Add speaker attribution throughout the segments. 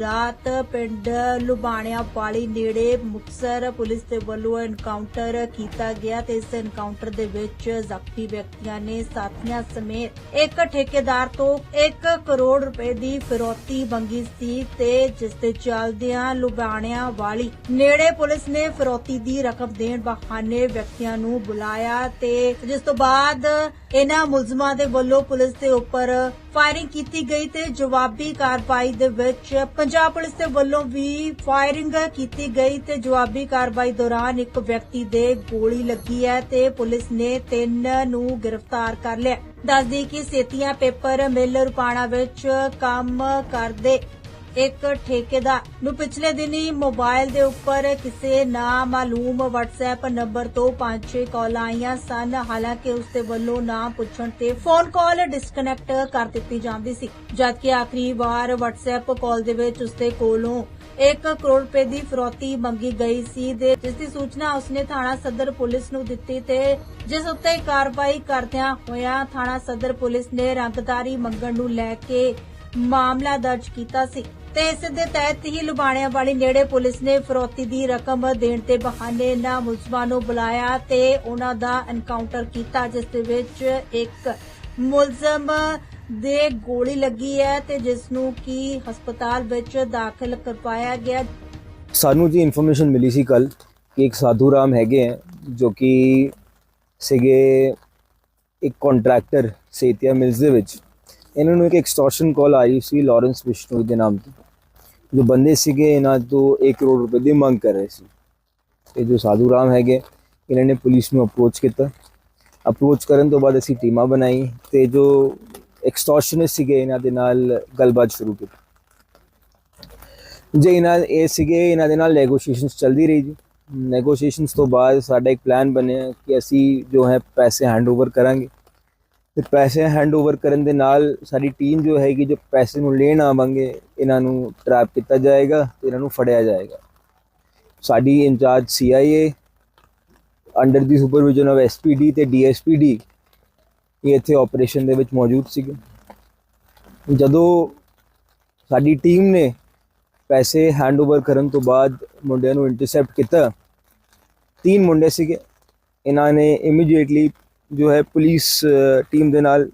Speaker 1: ਰਾਤ ਪਿੰਡ ਲੁਬਾਣਿਆ ਵਾਲੀ ਨੇੜੇ ਮੁਕਸਰ ਪੁਲਿਸ ਦੇ ਵੱਲੋਂ ਐਨਕਾਊਂਟਰ ਕੀਤਾ ਗਿਆ ਤੇ ਇਸ ਐਨਕਾਊਂਟਰ ਦੇ ਵਿੱਚ ਜ਼ਖਮੀ ਵਿਅਕਤੀਆਂ ਨੇ ਸਾਥੀਆਂ ਸਮੇਤ ਇੱਕ ਠੇਕੇਦਾਰ ਤੋਂ 1 ਕਰੋੜ ਰੁਪਏ ਦੀ ਫਿਰੌਤੀ ਮੰਗੀ ਸੀ ਤੇ ਜਿਸ ਦੇ ਚੱਲਦਿਆਂ ਲੁਬਾਣਿਆ ਵਾਲੀ ਨੇੜੇ ਪੁਲਿਸ ਨੇ ਫਿਰੌਤੀ ਦੀ ਰਕਮ ਦੇਣ ਬਹਾਨੇ ਵਿਅਕਤੀਆਂ ਨੂੰ ਬੁਲਾਇਆ ਤੇ ਜਿਸ ਤੋਂ ਬਾਅਦ ਇਹਨਾਂ ਮੁਲਜ਼ਮਾਂ ਦੇ ਵੱਲੋਂ ਪੁਲਿਸ ਦੇ ਉੱਪਰ ਫਾਇਰਿੰਗ ਕੀਤੀ ਗਈ ਤੇ ਜਵਾਬੀ ਕਾਰਵਾਈ ਦੇ ਵਿੱਚ ਪੰਜਾਬ ਪੁਲਿਸ ਦੇ ਵੱਲੋਂ ਵੀ ਫਾਇਰਿੰਗ ਕੀਤੀ ਗਈ ਤੇ ਜਵਾਬੀ ਕਾਰਵਾਈ ਦੌਰਾਨ ਇੱਕ ਵਿਅਕਤੀ ਦੇ ਗੋਲੀ ਲੱਗੀ ਹੈ ਤੇ ਪੁਲਿਸ ਨੇ ਤਿੰਨ ਨੂੰ ਗ੍ਰਿਫਤਾਰ ਕਰ ਲਿਆ। ਦੱਸਦੀ ਕਿ ਸੇਤੀਆਂ ਪੇਪਰ ਮਿਲ ਰੁਪਾਣਾ ਵਿੱਚ ਕੰਮ ਕਰਦੇ ਇੱਕ ਠੇਕੇਦਾਰ ਨੂੰ ਪਿਛਲੇ ਦਿਨੀ ਮੋਬਾਈਲ ਦੇ ਉੱਪਰ ਕਿਸੇ ਨਾ ਮਾਲੂਮ WhatsApp ਨੰਬਰ ਤੋਂ 5-6 ਕਾਲਾਂ ਆਈਆਂ ਸਨ। ਹਾਲਾਂਕਿ ਉਸ ਦੇ ਵੱਲੋਂ ਨਾ ਪੁੱਛਣ ਤੇ ਫੋਨ ਕਾਲ ਡਿਸਕਨੈਕਟ ਕਰ ਦਿੱਤੀ ਜਾਂਦੀ ਸੀ। ਜਦਕਿ ਆਖਰੀ ਵਾਰ WhatsApp ਕਾਲ ਦੇ ਵਿੱਚ ਉਸ ਦੇ ਕੋਲੋਂ 1 ਕਰੋੜ ਰੁਪਏ ਦੀ ਫਰੋਤੀ ਮੰਗੀ ਗਈ ਸੀ ਦੇ ਜਿਸ ਦੀ ਸੂਚਨਾ ਉਸਨੇ ਥਾਣਾ ਸਦਰ ਪੁਲਿਸ ਨੂੰ ਦਿੱਤੀ ਤੇ ਜਿਸ ਉੱਤੇ ਕਾਰਵਾਈ ਕਰਦਿਆਂ ਹੋਇਆ ਥਾਣਾ ਸਦਰ ਪੁਲਿਸ ਨੇ ਰੰਗਦਾਰੀ ਮੰਗਣ ਨੂੰ ਲੈ ਕੇ ਮਾਮਲਾ ਦਰਜ ਕੀਤਾ ਸੀ। ਤੇ ਇਸ ਦੇ ਤਹਿਤ ਹੀ ਲੁਬਾਣਿਆਂ ਵਾਲੀ ਨੇੜੇ ਪੁਲਿਸ ਨੇ ਫਰੌਤੀ ਦੀ ਰਕਮ ਦੇਣ ਦੇ ਬਹਾਨੇ ਇਹਨਾਂ ਮੁਲਜ਼ਮਾਂ ਨੂੰ ਬੁਲਾਇਆ ਤੇ ਉਹਨਾਂ ਦਾ ਐਨਕਾਊਂਟਰ ਕੀਤਾ, ਜਿਸ ਦੇ ਵਿੱਚ ਇੱਕ ਮੁਲਜ਼ਮ ਦੇ ਗੋਲੀ ਲੱਗੀ ਹੈ ਤੇ ਜਿਸ ਨੂੰ ਕੀ ਹਸਪਤਾਲ ਵਿੱਚ ਦਾਖਲ ਕਰਵਾਇਆ ਗਿਆ।
Speaker 2: ਸਾਨੂੰ ਜੀ ਇਨਫੋਰਮੇਸ਼ਨ ਮਿਲੀ ਸੀ ਕੱਲ ਕਿ ਇੱਕ ਸਾਧੂ ਰਾਮ ਹੈਗੇ ਹੈ ਜੋ ਕਿ ਸੀਗੇ ਇੱਕ ਕੰਟਰੈਕਟਰ ਸੇਤੀਆ ਮਿਲਸ ਦੇ ਵਿੱਚ। ਇਹਨਾਂ ਨੂੰ ਇੱਕ ਐਕਸਟੋਰਸ਼ਨ ਕਾਲ ਆਈ ਸੀ ਲਾਰੈਂਸ ਵਿਸ਼ਨੂ ਦੇ ਨਾਮ 'ਤੇ। ਜੋ ਬੰਦੇ ਸੀਗੇ, ਇਹਨਾਂ ਤੋਂ 1 ਕਰੋੜ ਰੁਪਏ ਦੀ ਮੰਗ ਕਰ ਰਹੇ ਸੀ। ਤੇ ਜੋ ਸਾਧੂ ਰਾਮ ਹੈਗੇ, ਇਹਨਾਂ ਨੇ ਪੁਲਿਸ ਨੂੰ ਅਪਰੋਚ ਕੀਤਾ। ਅਪਰੋਚ ਕਰਨ ਤੋਂ ਬਾਅਦ ਅਸੀਂ ਟੀਮਾਂ ਬਣਾਈ ਤੇ ਜੋ ਐਕਸਟੋਰਸ਼ਨਿਸਟ ਸੀਗੇ, ਇਹਨਾਂ ਦੇ ਨਾਲ ਗੱਲਬਾਤ ਸ਼ੁਰੂ ਕੀਤੀ। ਜੇ ਇਹਨਾਂ ਇਹ ਸੀਗੇ, ਇਹਨਾਂ ਦੇ ਨਾਲ ਨੈਗੋਸ਼ੀਏਸ਼ਨਸ ਚੱਲਦੀ ਰਹੀ ਜੀ। ਨੈਗੋਸ਼ੀਏਸ਼ਨਸ ਤੋਂ ਬਾਅਦ ਸਾਡਾ ਇੱਕ ਪਲਾਨ ਬਣਿਆ ਕਿ ਅਸੀਂ ਜੋ ਹੈ ਪੈਸੇ ਹੈਂਡਓਵਰ ਕਰਾਂਗੇ। ਤੇ ਪੈਸੇ ਹੈਂਡਓਵਰ ਕਰਨ ਦੇ ਨਾਲ ਸਾਡੀ ਟੀਮ ਜੋ ਹੈਗੀ, ਜੋ ਪੈਸੇ ਨੂੰ ਲੈਣ ਆਵਾਂਗੇ, ਇਹਨਾਂ ਨੂੰ ਟਰੈਪ ਕੀਤਾ ਜਾਏਗਾ ਤੇ ਇਹਨਾਂ ਨੂੰ ਫੜਿਆ ਜਾਏਗਾ। ਸਾਡੀ ਇੰਚਾਰਜ ਸੀਆਈਏ ਅੰਡਰ ਦੀ ਸੁਪਰਵਿਜ਼ਨ ਆਫ ਐਸਪੀਡੀ ਤੇ ਡੀਐਸਪੀਡੀ ਇਹ ਇੱਥੇ ਆਪਰੇਸ਼ਨ ਦੇ ਵਿੱਚ ਮੌਜੂਦ ਸੀਗੇ। ਜਦੋਂ ਸਾਡੀ ਟੀਮ ਨੇ ਪੈਸੇ ਹੈਂਡਓਵਰ ਕਰਨ ਤੋਂ ਬਾਅਦ ਮੁੰਡਿਆਂ ਨੂੰ ਇੰਟਰਸੈਪਟ ਕੀਤਾ, ਤਿੰਨ ਮੁੰਡੇ ਸੀਗੇ। ਇਹਨਾਂ ਨੇ ਇਮੀਡੀਏਟਲੀ ਜੋ ਹੈ ਪੁਲਿਸ ਟੀਮ ਦੇ ਨਾਲ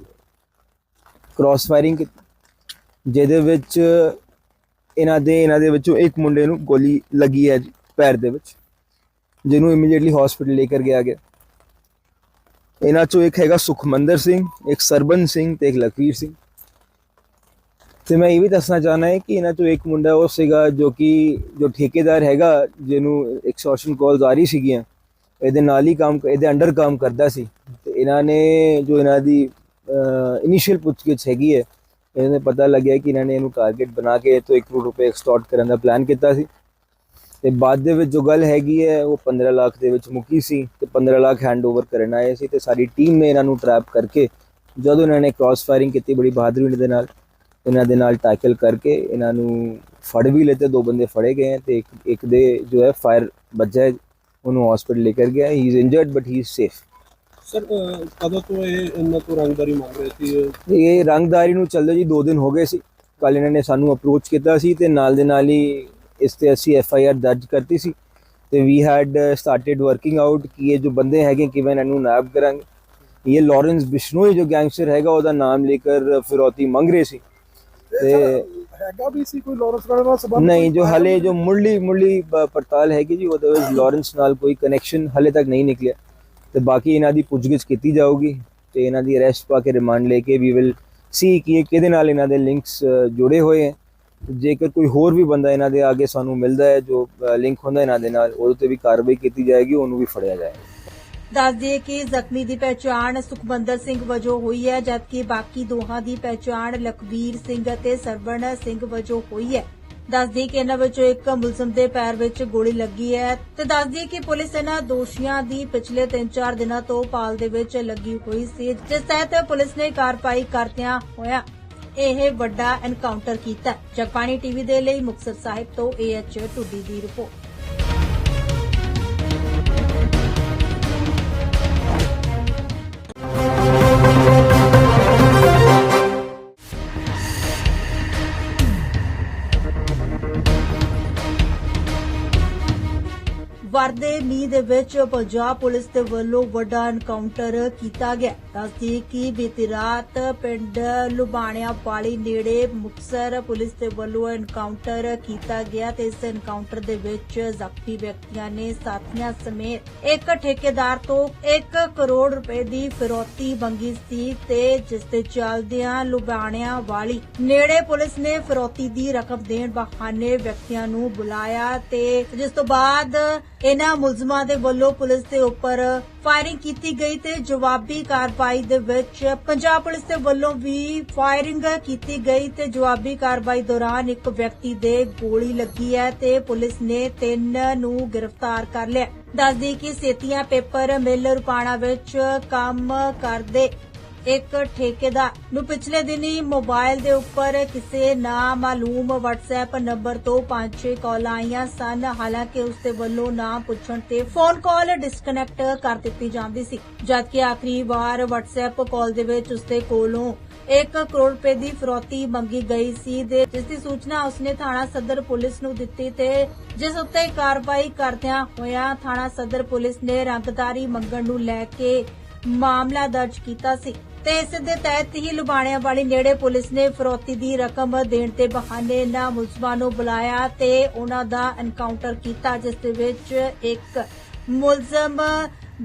Speaker 2: ਕ੍ਰਾਸ ਫਾਇਰਿੰਗ ਕੀਤੀ, ਜਿਹਦੇ ਵਿੱਚ ਇਹਨਾਂ ਦੇ ਇਹਨਾਂ ਦੇ ਵਿੱਚੋਂ ਇੱਕ ਮੁੰਡੇ ਨੂੰ ਗੋਲੀ ਲੱਗੀ ਹੈ ਜੀ, ਪੈਰ ਦੇ ਵਿੱਚ, ਜਿਹਨੂੰ ਇਮੀਡੀਏਟਲੀ ਹਸਪੀਟਲ ਲੈ ਕੇ ਗਿਆ ਗਿਆ। ਇਹਨਾਂ ਚੋਂ ਇੱਕ ਹੈਗਾ ਸੁਖਮੰਦਰ ਸਿੰਘ, ਇੱਕ ਸਰਬਨ ਸਿੰਘ ਤੇ ਇੱਕ ਲਖਵੀਰ ਸਿੰਘ। ਤੇ ਮੈਂ ਇਹ ਵੀ ਦੱਸਣਾ ਚਾਹਨਾ ਹੈ ਕਿ ਇਹਨਾਂ ਚੋਂ ਇੱਕ ਮੁੰਡਾ ਉਹ ਸੀਗਾ ਜੋ ਕਿ, ਜੋ ਠੇਕੇਦਾਰ ਹੈਗਾ, ਜਿਹਨੂੰ ਐਕਸਟੋਰਸ਼ਨ ਕਾਲਸ ਆ ਰਹੀ ਸੀਗੀਆਂ। ਇਹਦੇ ਨਾਲ ਹੀ ਕੰਮ ਇਹਦੇ ਅੰਡਰ ਕੰਮ ਕਰਦਾ ਸੀ। ਤੇ ਇਹਨਾਂ ਨੇ ਜੋ ਇਹਨਾਂ ਦੀ ਇਨੀਸ਼ੀਅਲ ਪੁੱਛਗਿੱਛ ਹੈਗੀ ਹੈ, ਇਹਨਾਂ ਨੇ ਪਤਾ ਲੱਗਿਆ ਕਿ ਇਹਨਾਂ ਨੇ ਇਹਨੂੰ ਟਾਰਗੇਟ ਬਣਾ ਕੇ ਇਹ ਤੋਂ 1 ਕਰੋੜ ਰੁਪਏ ਐਕਸਟੋਰਟ ਕਰਨ ਦਾ ਪਲਾਨ ਕੀਤਾ ਸੀ। ਤੇ ਬਾਅਦ ਦੇ ਵਿੱਚ ਜੋ ਗੱਲ ਹੈਗੀ ਹੈ, ਉਹ 15 ਲੱਖ ਦੇ ਵਿੱਚ ਮੁੱਕੀ ਸੀ ਤੇ 15 ਲੱਖ ਹੈਂਡਓਵਰ ਕਰਨ ਆਏ ਸੀ ਤੇ ਸਾਡੀ ਟੀਮ ਨੇ ਇਹਨਾਂ ਨੂੰ ਟਰੈਪ ਕਰਕੇ ਜਦੋਂ ਇਹਨਾਂ ਨੇ ਕ੍ਰਾਸ ਫਾਇਰਿੰਗ ਕੀਤੀ ਬੜੀ ਬਹਾਦਰੀ ਦੇ ਨਾਲ, ਇਹਨਾਂ ਦੇ ਨਾਲ ਟੈਕਲ ਕਰਕੇ ਇਹਨਾਂ ਨੂੰ ਫੜ ਵੀ ਲਏ ਦੋ ਬੰਦੇ ਫੜੇ ਗਏ ਹੈ ਤੇ ਇੱਕ ਇੱਕ ਦੇ ਜੋ ਹੈ ਫਾਇਰ ਵੱਜਾ ਉਹਨੂੰ ਹਸਪੀਟਲ ਲੈ ਕੇ ਗਿਆ he is injured but he is safe
Speaker 3: sir ਕਦੋਂ ਤੋਂ ਇਹ ਇਹਨਾਂ ਤੋਂ ਰੰਗਦਾਰੀ ਮੰਗ ਰਹੇ ਸੀ?
Speaker 2: ਇਹ ਰੰਗਦਾਰੀ ਨੂੰ ਚੱਲਦੇ ਜੀ 2 ਦਿਨ ਹੋ ਗਏ ਸੀ। ਕੱਲ ਇਹਨਾਂ ਨੇ ਸਾਨੂੰ ਅਪਰੋਚ ਕੀਤਾ ਸੀ ਤੇ ਨਾਲ ਦੇ ਨਾਲ ਹੀ ਇਸ ਤੇ ਅਸੀਂ ਐਫ ਆਈ ਆਰ ਦਰਜ ਕਰਤੀ ਸੀ। ਤੇ we had started working out ਕਿ ਇਹ ਜੋ ਬੰਦੇ ਹੈਗੇ ਕਿਵੇਂ ਇਹਨਾਂ ਨੂੰ ਨਾਬ ਕਰਾਂਗੇ। ਇਹ ਲਾਰੈਂਸ ਬਿਸ਼ਨੋਈ ਜੋ ਗੈਂਗਸਟਰ ਹੈਗਾ ਉਹਦਾ ਨਾਮ ਲੇਕਰ ਫਿਰੌਤੀ ਮੰਗ ਰਹੇ ਸੀ। ਤੇ
Speaker 3: ਹੈਗਾ ਵੀ ਸੀ ਕੋਈ ਲਾਰੈਂਸ ਨਾਲ ਨਾਲ ਸੰਬੰਧ
Speaker 2: ਨਹੀਂ ਜੋ ਹਲੇ ਜੋ ਮੁਰਲੀ ਮੁਰਲੀ ਪ- ਪੜਤਾਲ ਹੈਗੀ ਜੀ ਉਹਦੇ ਵਿੱਚ ਲਾਰੈਂਸ ਨਾਲ ਕੋਈ ਕਨੈਕਸ਼ਨ ਹਲੇ ਤੱਕ ਨਹੀਂ ਨਿਕਲਿਆ। ਤੇ ਬਾਕੀ ਇਹਨਾਂ ਦੀ ਪੁੱਛਗਿੱਛ ਕੀਤੀ ਜਾਊਗੀ ਤੇ ਇਹਨਾਂ ਦੀ ਅਰੈਸਟ ਪਾ ਕੇ ਰਿਮਾਂਡ ਲੈ ਕੇ ਵੀ ਵਿਲ ਸੀ ਕਿ ਇਹ ਕਿਹਦੇ ਨਾਲ ਇਹਨਾਂ ਦੇ ਲਿੰਕਸ ਜੁੜੇ ਹੋਏ ਹੈ। ਜੇਕਰ ਕੋਈ ਹੋਰ ਵੀ ਬੰਦਾ ਇਹਨਾਂ ਦੇ ਅੱਗੇ ਸਾਨੂੰ ਮਿਲਦਾ ਹੈ ਜੋ ਲਿੰਕ ਹੁੰਦਾ ਇਹਨਾਂ ਦੇ ਨਾਲ ਉਹਦੇ ਤੇ ਵੀ ਕਾਰਵਾਈ ਕੀਤੀ ਜਾਏਗੀ ਉਹਨੂੰ ਵੀ ਫੜਿਆ ਜਾਏਗਾ।
Speaker 1: ਦੱਸ ਦਈਏ ਕਿ ਜ਼ਖਮੀ ਦੀ ਪਹਿਚਾਣ ਸੁਖਬੰਦਰ ਸਿੰਘ ਵਜੋਂ ਹੋਈ ਹੈ, ਜਦਕਿ ਬਾਕੀ ਦੋਹਾਂ ਦੀ ਪਹਿਚਾਣ ਲਖਵੀਰ ਸਿੰਘ ਅਤੇ ਸਰਵਣ ਸਿੰਘ ਵਜੋਂ ਹੋਈ ਹੈ। ਦੱਸ ਦਈਏ ਕਿ ਇਹਨਾਂ ਵਿੱਚੋਂ ਇੱਕ ਮੁਲਜ਼ਮ ਦੇ ਪੈਰ ਵਿੱਚ ਗੋਲੀ ਲੱਗੀ ਹੈ ਤੇ ਦੱਸ ਦਈਏ ਕਿ ਪੁਲਿਸ ਇਹਨਾਂ ਦੋਸ਼ੀਆਂ ਦੀ ਪਿਛਲੇ 3-4 ਦਿਨਾਂ ਤੋਂ ਪਾਲ ਦੇ ਵਿੱਚ ਲੱਗੀ ਹੋਈ ਸੀ, ਜਿਸ ਤਹਿਤ ਪੁਲਿਸ ਨੇ ਕਾਰਵਾਈ ਕਰਦਿਆਂ ਹੋਇਆ ਇਹ ਵੱਡਾ ਐਨਕਾਊਂਟਰ ਕੀਤਾ। ਜਗਬਾਣੀ ਟੀਵੀ ਦੇ ਲਈ ਮੁਕਤਸਰ ਸਾਹਿਬ ਤੋਂ ਏਐਚ ਟੁੱਡੀ ਦੀ ਰਿਪੋਰਟ। ਦੇ ਮੀਂਹ ਦੇ ਵਿੱਚ ਪੰਜਾਬ ਪੁਲਿਸ ਦੇ ਵੱਲੋਂ ਵੱਡਾ ਐਨਕਾਊਂਟਰ ਕੀਤਾ ਗਿਆ। ਦੱਸਦੀ ਕਿ ਬੀਤੀ ਰਾਤ ਪਿੰਡ ਲੁਬਾਣਿਆਂ ਵਾਲੀ ਨੇੜੇ ਮੁਕਸਰ ਪੁਲਿਸ ਦੇ ਵੱਲੋਂ ਐਨਕਾਊਂਟਰ ਕੀਤਾ ਗਿਆ ਤੇ ਇਸ ਐਨਕਾਊਂਟਰ ਦੇ ਵਿੱਚ ਜ਼ਖਮੀ ਵਿਅਕਤੀਆਂ ਨੇ ਸਾਥੀਆਂ ਸਮੇਤ ਇੱਕ ਠੇਕੇਦਾਰ ਤੋਂ 1 ਕਰੋੜ ਰੁਪਏ ਦੀ ਫਿਰੌਤੀ ਮੰਗੀ ਸੀ ਤੇ ਜਿਸ ਦੇ ਚੱਲਦਿਆਂ ਲੁਬਾਣਿਆਂ ਵਾਲੀ ਨੇੜੇ ਪੁਲਿਸ ਨੇ ਫਿਰੌਤੀ ਦੀ ਰਕਮ ਦੇਣ ਬਹਾਨੇ ਵਿਅਕਤੀਆਂ ਨੂੰ ਬੁਲਾਇਆ ਤੇ ਜਿਸ ਤੋਂ ਬਾਅਦ ਇਹਨਾਂ ਮੁਲਜ਼ਮਾਂ ਦੇ ਵੱਲੋਂ ਪੁਲਿਸ ਦੇ ਉੱਪਰ ਫਾਇਰਿੰਗ ਕੀਤੀ ਗਈ ਤੇ ਜਵਾਬੀ ਕਾਰਵਾਈ ਦੇ ਵਿੱਚ ਪੰਜਾਬ ਪੁਲਿਸ ਦੇ ਵੱਲੋਂ ਵੀ ਫਾਇਰਿੰਗ ਕੀਤੀ ਗਈ ਤੇ ਜਵਾਬੀ ਕਾਰਵਾਈ ਦੌਰਾਨ ਇੱਕ ਵਿਅਕਤੀ ਦੇ ਗੋਲੀ ਲੱਗੀ ਹੈ ਤੇ ਪੁਲਿਸ ਨੇ ਤਿੰਨ ਨੂੰ ਗ੍ਰਿਫਤਾਰ ਕਰ ਲਿਆ। ਦੱਸਦੀ ਕਿ ਸੇਤੀਆਂ ਪੇਪਰ ਮਿਲ ਰੁਪਾਣਾ ਵਿੱਚ ਕੰਮ ਕਰਦੇ ਇੱਕ ਠੇਕੇਦਾਰ ਨੂੰ ਪਿਛਲੇ ਦਿਨੀ ਮੋਬਾਈਲ ਦੇ ਉੱਪਰ ਕਿਸੇ ਨਾ ਮਾਲੂਮ WhatsApp ਨੰਬਰ ਤੋਂ 5-6 ਕਾਲਾਂ ਆਈਆਂ ਸਨ। ਹਾਲਾਂਕਿ ਉਸ ਦੇ ਵੱਲੋਂ ਨਾਮ ਪੁੱਛਣ ਤੇ ਫੋਨ ਕਾਲ ਡਿਸਕਨੈਕਟ ਕਰ ਦਿੱਤੀ ਜਾਂਦੀ ਸੀ। ਜਦਕਿ ਆਖਰੀ ਵਾਰ WhatsApp ਕਾਲ ਦੇ ਵਿੱਚ ਉਸ ਦੇ ਕੋਲੋਂ 1 ਕਰੋੜ ਰੁਪਏ ਦੀ ਫਰੋਤੀ ਮੰਗੀ ਗਈ ਸੀ ਦੇ ਜਿਸ ਦੀ ਸੂਚਨਾ ਉਸਨੇ ਥਾਣਾ ਸਦਰ ਪੁਲਿਸ ਨੂੰ ਦਿੱਤੀ ਤੇ ਜਿਸ ਉੱਤੇ ਕਾਰਵਾਈ ਕਰਦਿਆਂ ਹੋਇਆ ਥਾਣਾ ਸਦਰ ਪੁਲਿਸ ਨੇ ਰੰਗਦਾਰੀ ਮੰਗਣ ਨੂੰ ਲੈ ਕੇ ਮਾਮਲਾ ਦਰਜ ਕੀਤਾ ਸੀ। ਤੇ ਇਸ ਦੇ ਤਹਿਤ ਹੀ ਲੁਬਾਣਿਆਂ ਵਾਲੀ ਨੇੜੇ ਪੁਲਿਸ ਨੇ ਫਰੋਤੀ ਦੀ ਰਕਮ ਦੇਣ ਤੇ ਬਹਾਨੇ ਨਾ ਮੁਲਜ਼ਮਾਂ ਨੂੰ ਬੁਲਾਇਆ ਤੇ ਉਹਨਾਂ ਦਾ ਐਨਕਾਊਂਟਰ ਕੀਤਾ, ਜਿਸ ਦੇ ਵਿੱਚ ਇੱਕ ਮੁਲਜ਼ਮ